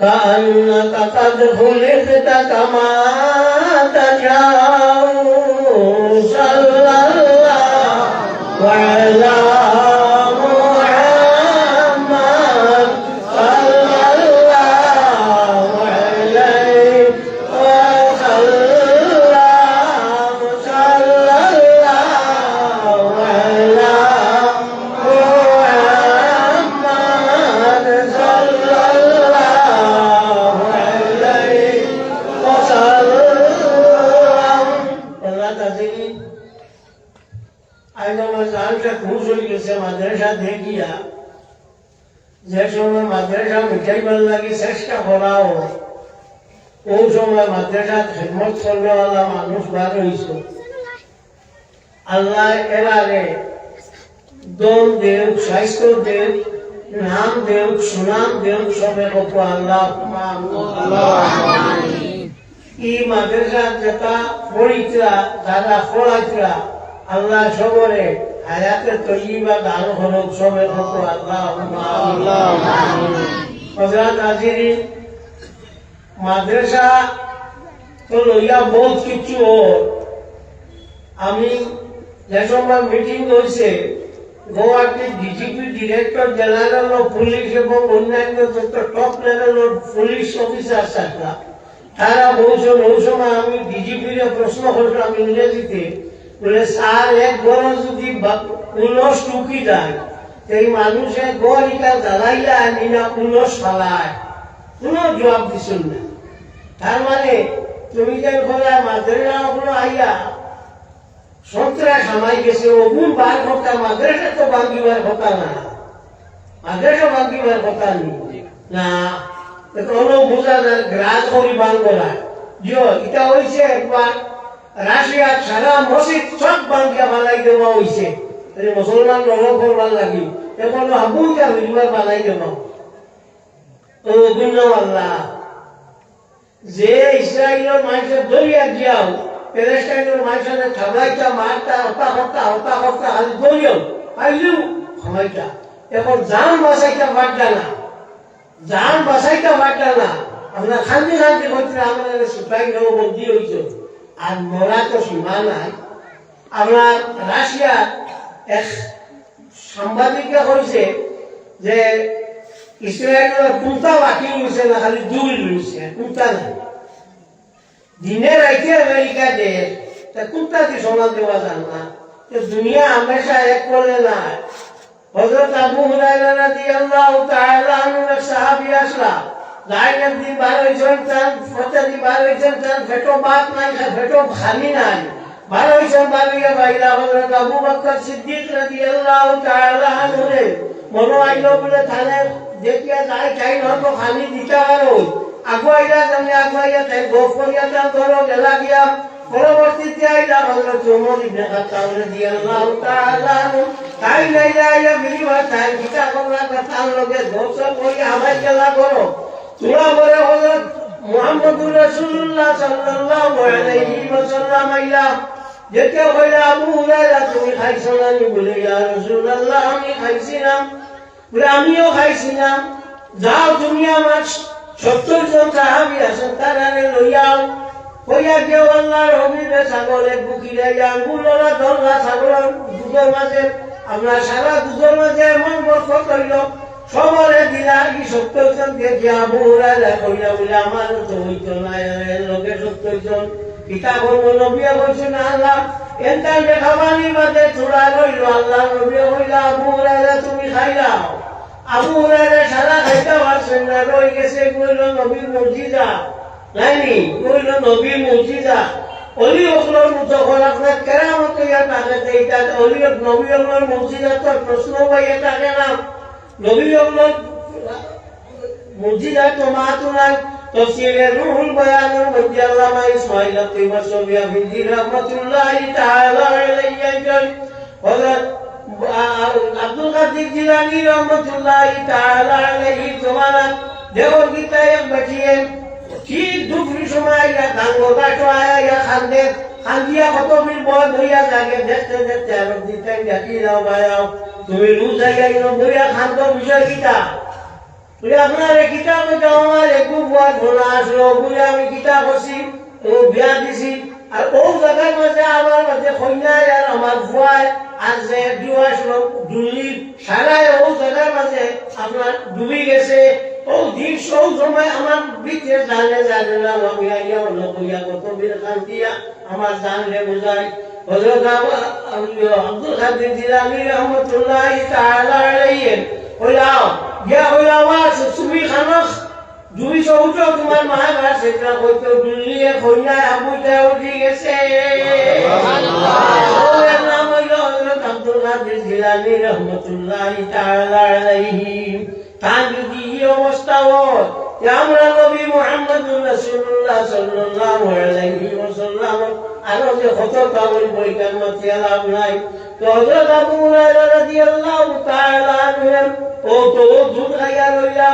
كأنك قد خلقت كما تشاء খুশ মাদ্রাসা দেখিয়া যে সময় মাদ্রাসা মিঠাইবার লাগে চেষ্টা করাও ওই সময় মাদ্রাসা খেদমত করবেওয়ালা মানুষ বার হয়েছে আল্লাহ আগে দল দেব স্বাস্থ্য দেব নাম দেব সুনাম দেব সবে কত আল্লাহ ই মাদ্রাসা যেটা পড়িতরা দাদা পড়াইতরা আল্লাহ সবরে হায়াতে তৈবা দান হরক সবে কত আল্লাহ হজরত আজিরি মাদ্রাসা তো লইয়া বহুত কিছু আমি যে সময় মিটিং হয়েছে Guwahati DGP director general of police এবং অন্যান্য যত টপ লেভেলের পুলিশ অফিসার থাকলাম তারা বলছেন ওই সময় আমি ডিজিপির প্রশ্ন করলাম ইংরেজিতে। বলে, স্যার, এক বড় যদি উলস টুকি যায় এই মানুষের গড় ইটা দাঁড়াইয়া আনি না উলস ফালায়। কোনো জবাব দিছেন না। তার মানে তুমি যে ঘরে মাদ্রাসা কোনো আইয়া সন্ত্রা সামাই গেছে ওগুন বার কথা মাদ্রাসা তো ভাঙ্গিবার কথা না। মাদ্রাসা কথা নেই না। কোনো বোঝা যায়, গ্রাস করি বাঙ্গলা জিও এটা হয়েছে একবার রাশিয়ার সারা মসজিদ সব বাঙ্গিয়া বানাই দেওয়া হয়েছে মুসলমান রঙ করবার লাগি এখন হাবুইটা হইবার বানাই দেওয়া। ও আল্লাহ, যে ইসরায়েলের মানুষের দরিয়া দিয়াও প্যালেস্টাইনের মানুষের থাবলাইটা মারতা হতা হতা হতা হতা দরিয়াও সময়টা এখন জান বাসাইটা পারটা না। জান বাসাইটা পারটা না। আমরা শান্তি শান্তি করতে আমাদের সিপাহী নব হয়েছ আর মরা তো সীমা নাই আমরা রাশিয়া এক সাংবাদিকে কইছে যে ইসরায়েলের কুন্তা বাকি রয়েছে না, খালি দুই রয়েছে কুন্তা নাই। দিনে রাইতে আমেরিকা দেশ তা কুন্তা দি সমান দেওয়া যান না দুনিয়া হামেশা এক করলে না হজরত আবু হুরায়রা রাদিয়াল্লাহু তাআলা আনহু সাহাবী আসলা লাইনের দিন বার হয়েছেন তার ফতে দিন বার হয়েছেন তার ফেটো বাত নাই ফেটো খালি নাই। বার হয়েছেন বাবিয়া বাইলা হজরত আবু বকর সিদ্দিক রাদিয়াল্লাহু তাআলা আনহু রে মনো আইলো বলে থানে দেখিয়া যায় চাই নতো খালি দিতে পারো। আগুয়াইলা তুমি আগুয়াইয়া তাই গোফ করিয়া তার ধরো গেলা গিয়া। পরবর্তীতে আইলা হযরত ওমর ইবনে খাত্তাব রাদিয়াল্লাহু তাআলা আনহু। তাই লাইলা আইয়া মিলিবা তাই কিতা করলা তার লগে গোফ করিয়া আমাই গেলা করো আইলা, যেতে তুমি খাইছো না? নি আমি খাইছিলাম বলে, আমিও খাইছিলাম যাও তুমি আমার সত্তর জন সাহাবি আছেন তারা লইয়াও। কইয়া কেউ আল্লাহর হবিবে ছাগলে বুকিরে আঙ্গুলরা ধরলা ছাগলের দুধের মাঝে, আমরা সারা দুধের মাঝে এমন হইল সবরে দিলা কি সত্তর জন দেখিয়া কইলা বলে, আমার তো হইত না লোকে সত্তর জন পিতা বলব নবিয়া বলছে না আল্লাহ। এনটা দেখাবানি বাদে থোড়া রইল আল্লাহ। নবিয়া কইলা আবু হুরায়রা, তুমি খাইলাও আবু হুরায়রা সারা খাইতে পারছেন না। রই গেছে, কইল নবীর মসজিদা নাইনি, কইল নবীর মসজিদা অলি অকলর মতো হল আপনার কেরামত ইয়া তাকে অলি নবী অকলর মসজিদা তো প্রশ্ন ভাই এটা কেন নবী অকলর মসজিদা তো মা তুলাই তফসিরে রুহুল বয়ানের মধ্যে আল্লামা ইসমাইল আতিবা সবিয়া বিদি রহমাতুল্লাহি তাআলা আলাইহি হযরত আব্দুল কাদির জিলানী রহমতুল্লাহি তাআলা আলাইহি জমানা দেওর গীতা এক बैठिए ঠিক দুপুরি সময় ইয়া গাঙ্গো গাটো আয়া ইয়া খান্দে কান্দিয়া কত মিল বয় ধরিয়া লাগে দেখতে দেখতে আর দিতে দেখি যাও ভাইয়াও তুমি রুজ জায়গা কিন্তু বইয়া খান্ত বিষয় কিতা? বলে আপনার কিতা কইতে আমার একটু বয় ঘোলা আসলো। বলে আমি কিতা করছি? ও বিয়া দিছি। আর ও জায়গার মাঝে আমার মাঝে কন্যায় আর আমার ভুয়ায় আর যে দুলি সারায় ও জায়গার মাঝে আপনার ডুবি গেছে। ও সৌ সময় আমার বিতে জানে জানে না আইয়া অন্য কইয়া কত বীর কান্তিয়া আমার জানলে বোঝাই হজরত আব্দুল কাদের জিলানি রহমতুল্লাহ তাআলা আলাইহি। কইলাও গিয়া কইলাও সুবি খানস দুই চৌদ্দ তোমার মা ঘর সেটা কইতো দুলিয়ে কইনায় আবুটা উঠি গেছে। ওর নাম হইল হযরত আব্দুল কাদের জিলানী রহমাতুল্লাহ তাআলা আলাইহি। তার যদি এই অবস্থা হয় আমরা নবী মুহাম্মদুর রাসূলুল্লাহ সাল্লাল্লাহু আলাইহি ওয়াসাল্লাম আরও যে কত কামল বইকার মতে লাভ নাই তো হযরত আবু হুরায়রা রাদিয়াল্লাহু তাআলা আনহু ও তো দুধ খাইয়া রইলা